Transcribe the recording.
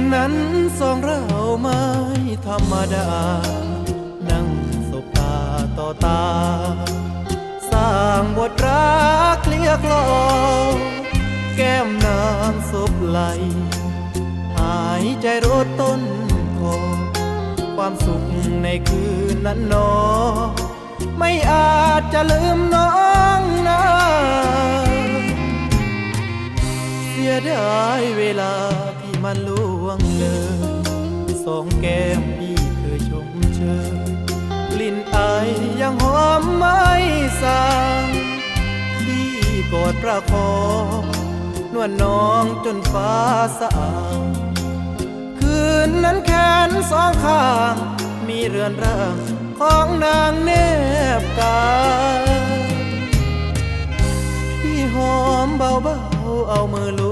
นนั้นสองเราไม่ธรรมดา นั่งสบตาต่อตา สร้างบทรักเคลียกลอแก้มน้ำซบไหล หายใจรดต้นคอความสุขในคืนนั้นนอ ไม่อาจจะลืมน้องนะเสียดายเวลาที่มันล่ วงเลยสองแก้มพี่เคยชมเชยกลิ่นไอยังหอมไม่สางพี่กอดประคองนวลน้องจนฟ้าสางคืนนั้นแขนสองข้าง มีเรือนร่างของนางเนบกาพี่หอมเบาๆเอามือลู